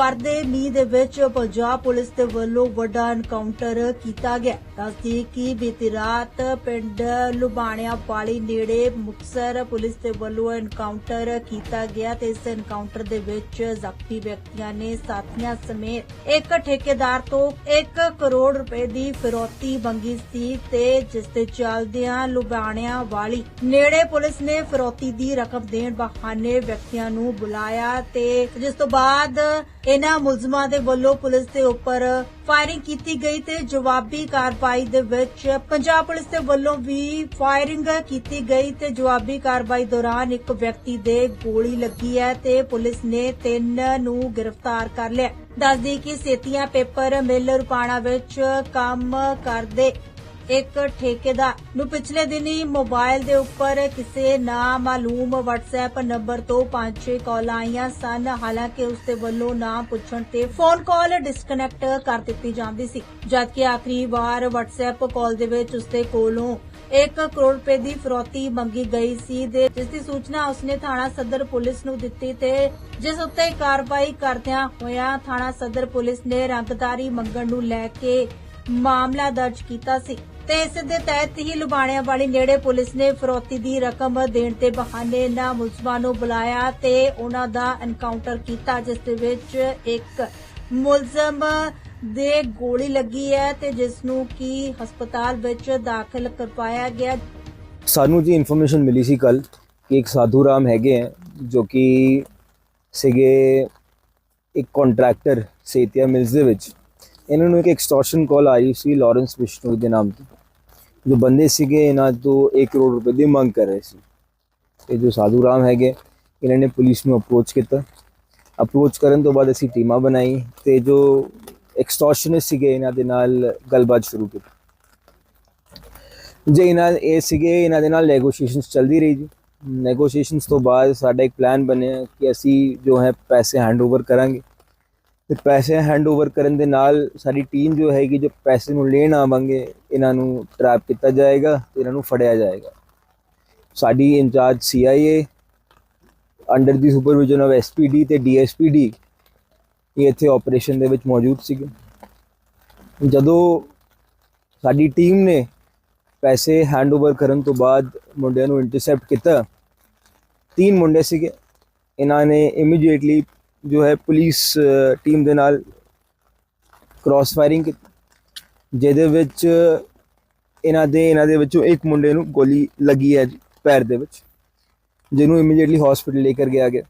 Speaker 1: ਮਾਰ ਦੇ ਮੀਂਹ ਦੇ ਵਿੱਚ ਪੰਜਾਬ ਪੁਲਿਸ ਦੇ ਵੱਲੋਂ ਵੱਡਾ ਐਨਕਾਊਂਟਰ ਕੀਤਾ ਗਿਆ। ਦੱਸਦੀ ਕਿ ਬੀਤੀ ਰਾਤ ਪਿੰਡ ਲੁਬਾਣਿਆ ਵਾਲੀ ਨੇੜੇ ਮੁਕਸਰ ਪੁਲਿਸ ਦੇ ਵੱਲੋਂ ਐਨਕਾਊਂਟਰ ਕੀਤਾ ਗਿਆ ਤੇ ਇਸ ਐਨਕਾਊਂਟਰ ਦੇ ਵਿੱਚ ਜ਼ਖਮੀ ਵਿਅਕਤੀਆਂ ਨੇ ਸਾਥੀਆਂ ਸਮੇਤ ਇੱਕ ਠੇਕੇਦਾਰ ਤੋਂ 1 ਕਰੋੜ ਰੁਪਏ ਦੀ ਫਿਰੌਤੀ ਮੰਗੀ ਸੀ ਤੇ ਜਿਸ ਦੇ ਚੱਲਦਿਆਂ ਲੁਬਾਣਿਆ ਵਾਲੀ ਨੇੜੇ ਪੁਲਿਸ ਨੇ ਫਿਰੌਤੀ ਦੀ ਰਕਮ ਦੇਣ ਬਹਾਨੇ ਵਿਅਕਤੀਆਂ ਨੂੰ ਬੁਲਾਇਆ ਤੇ ਜਿਸ ਤੋਂ ਬਾਅਦ ਇਹਨਾਂ ਮੁਲਜ਼ਮਾਂ ਦੇ ਵੱਲੋਂ ਪੁਲਿਸ ਦੇ ਉੱਪਰ ਫਾਇਰਿੰਗ ਕੀਤੀ ਗਈ ਤੇ ਜਵਾਬੀ ਕਾਰਵਾਈ ਦੇ ਵਿੱਚ ਪੰਜਾਬ ਪੁਲਿਸ ਦੇ ਵੱਲੋਂ ਵੀ ਫਾਇਰਿੰਗ ਕੀਤੀ ਗਈ ਤੇ ਜਵਾਬੀ ਕਾਰਵਾਈ ਦੌਰਾਨ ਇੱਕ ਵਿਅਕਤੀ ਦੇ ਗੋਲੀ ਲੱਗੀ ਹੈ ਤੇ ਪੁਲਿਸ ਨੇ ਤਿੰਨ ਨੂੰ ਗ੍ਰਿਫਤਾਰ ਕਰ ਲਿਆ। ਦੱਸਦੀ ਕਿ ਸੇਤੀਆਂ ਪੇਪਰ ਮਿਲ ਰੁਪਾਣਾ ਵਿੱਚ ਕੰਮ ਕਰਦੇ ਇੱਕ ਠੇਕੇਦਾਰ ਨੂੰ ਪਿਛਲੇ ਦਿਨੀ ਮੋਬਾਈਲ ਦੇ ਉੱਪਰ ਕਿਸੇ ਨਾ ਮਾਲੂਮ WhatsApp ਨੰਬਰ ਤੋਂ 5-6 ਕਾਲਾਂ ਆਈਆਂ ਸਨ। ਹਾਲਾਂਕਿ ਉਸ ਦੇ ਵੱਲੋਂ ਨਾਮ ਪੁੱਛਣ ਤੇ ਫੋਨ ਕਾਲ ਡਿਸਕਨੈਕਟ ਕਰ ਦਿੱਤੀ ਜਾਂਦੀ ਸੀ। ਜਦਕਿ ਆਖਰੀ ਵਾਰ WhatsApp ਕਾਲ ਦੇ ਵਿੱਚ ਉਸ ਦੇ ਕੋਲੋਂ 1 ਕਰੋੜ ਰੁਪਏ ਦੀ ਫਰੋਤੀ ਮੰਗੀ ਗਈ ਸੀ ਦੇ ਜਿਸ ਦੀ ਸੂਚਨਾ ਉਸਨੇ ਥਾਣਾ ਸਦਰ ਪੁਲਿਸ ਨੂੰ ਦਿੱਤੀ ਤੇ ਜਿਸ ਉੱਤੇ ਕਾਰਵਾਈ ਕਰਦਿਆਂ ਹੋਇਆ ਥਾਣਾ ਸਦਰ ਪੁਲਿਸ ਨੇ ਰੰਗਦਾਰੀ ਮੰਗਣ ਨੂੰ ਲੈ ਕੇ ਮਾਮਲਾ ਦਰਜ ਕੀਤਾ ਸੀ। ਤੇ ਇਸ ਦੇ ਤਹਿਤ ਹੀ ਲੁਬਾਣਿਆਂ ਵਾਲੀ ਨੇੜੇ ਪੁਲਿਸ ਨੇ ਫਰੋਤੀ ਦੀ ਰਕਮ ਦੇਣ ਤੇ ਬਹਾਨੇ ਇਹਨਾਂ ਮੁਲਜ਼ਮਾਂ ਨੂੰ ਬੁਲਾਇਆ ਤੇ ਉਹਨਾਂ ਦਾ ਐਨਕਾਊਂਟਰ ਕੀਤਾ, ਜਿਸ ਦੇ ਵਿੱਚ ਇੱਕ ਮੁਲਜ਼ਮ ਦੇ ਗੋਲੀ ਲੱਗੀ ਹੈ ਤੇ ਜਿਸ ਨੂੰ ਕੀ ਹਸਪਤਾਲ ਵਿੱਚ ਦਾਖਲ ਕਰਵਾਇਆ ਗਿਆ।
Speaker 2: ਸਾਨੂੰ ਜੀ ਇਨਫੋਰਮੇਸ਼ਨ ਮਿਲੀ ਸੀ ਕੱਲ ਕਿ ਇੱਕ ਸਾਧੂ ਰਾਮ ਹੈਗੇ ਹੈ ਜੋ ਕਿ ਸੀਗੇ ਇੱਕ ਕੰਟਰੈਕਟਰ ਸੇਤੀਆ ਮਿਲਸ ਦੇ ਵਿੱਚ। ਇਹਨਾਂ ਨੂੰ ਇੱਕ ਐਕਸਟੋਰਸ਼ਨ ਕਾਲ ਆਈ ਸੀ ਲਾਰੈਂਸ ਵਿਸ਼ਨੂ ਦੇ ਨਾਮ ਤੋਂ। ਜੋ ਬੰਦੇ ਸੀਗੇ, ਇਹਨਾਂ ਤੋਂ 1 ਕਰੋੜ ਰੁਪਏ ਦੀ ਮੰਗ ਕਰ ਰਹੇ ਸੀ। ਇਹ ਜੋ ਸਾਧੂ ਰਾਮ ਹੈਗੇ, ਇਹਨਾਂ ਨੇ ਪੁਲਿਸ ਨੂੰ ਅਪਰੋਚ ਕੀਤਾ। ਅਪਰੋਚ ਕਰਨ ਤੋਂ ਬਾਅਦ ਅਸੀਂ ਟੀਮਾਂ ਬਣਾਈ ਤੇ ਜੋ ਐਕਸਟੋਰਸ਼ਨਿਸਟ ਸੀਗੇ, ਇਹਨਾਂ ਦੇ ਨਾਲ ਗੱਲਬਾਤ ਸ਼ੁਰੂ ਕੀਤੀ। ਜੇ ਇਹਨਾਂ ਇਹ ਸੀਗੇ, ਇਹਨਾਂ ਦੇ ਨਾਲ ਨੈਗੋਸ਼ੀਏਸ਼ਨਸ ਚੱਲਦੀ ਰਹੀ ਜੀ। ਨੈਗੋਸ਼ੀਏਸ਼ਨਸ ਤੋਂ ਬਾਅਦ ਸਾਡਾ ਇੱਕ ਪਲਾਨ ਬਣਿਆ ਕਿ ਅਸੀਂ ਜੋ ਹੈ ਪੈਸੇ ਹੈਂਡਓਵਰ ਕਰਾਂਗੇ। ਤੇ ਪੈਸੇ ਹੈਂਡਓਵਰ ਕਰਨ ਦੇ ਨਾਲ ਸਾਡੀ ਟੀਮ ਜੋ ਹੈਗੀ, ਜੋ ਪੈਸੇ ਨੂੰ ਲੈਣ ਆਵਾਂਗੇ, ਇਹਨਾਂ ਨੂੰ ਟਰੈਪ ਕੀਤਾ ਜਾਏਗਾ ਤੇ ਇਹਨਾਂ ਨੂੰ ਫੜਿਆ ਜਾਏਗਾ। ਸਾਡੀ ਇੰਚਾਰਜ ਸੀਆਈਏ ਅੰਡਰ ਦੀ ਸੁਪਰਵਿਜ਼ਨ ਆਫ ਐਸਪੀਡੀ ਤੇ ਡੀਐਸਪੀਡੀ ਇਹ ਇੱਥੇ ਆਪਰੇਸ਼ਨ ਦੇ ਵਿੱਚ ਮੌਜੂਦ ਸੀਗੇ। ਜਦੋਂ ਸਾਡੀ ਟੀਮ ਨੇ ਪੈਸੇ ਹੈਂਡਓਵਰ ਕਰਨ ਤੋਂ ਬਾਅਦ ਮੁੰਡਿਆਂ ਨੂੰ ਇੰਟਰਸੈਪਟ ਕੀਤਾ, ਤਿੰਨ ਮੁੰਡੇ ਸੀਗੇ। ਇਹਨਾਂ ਨੇ ਇਮੀਡੀਏਟਲੀ ਜੋ ਹੈ ਪੁਲਿਸ ਟੀਮ ਦੇ ਨਾਲ ਕ੍ਰਾਸ ਫਾਇਰਿੰਗ ਕੀਤੀ, ਜਿਹਦੇ ਵਿੱਚ ਇਹਨਾਂ ਦੇ ਇਹਨਾਂ ਦੇ ਵਿੱਚੋਂ ਇੱਕ ਮੁੰਡੇ ਨੂੰ ਗੋਲੀ ਲੱਗੀ ਹੈ ਜੀ, ਪੈਰ ਦੇ ਵਿੱਚ, ਜਿਹਨੂੰ ਇਮੀਡੀਏਟਲੀ ਹਸਪੀਟਲ ਲੈ ਕੇ ਗਿਆ ਗਿਆ।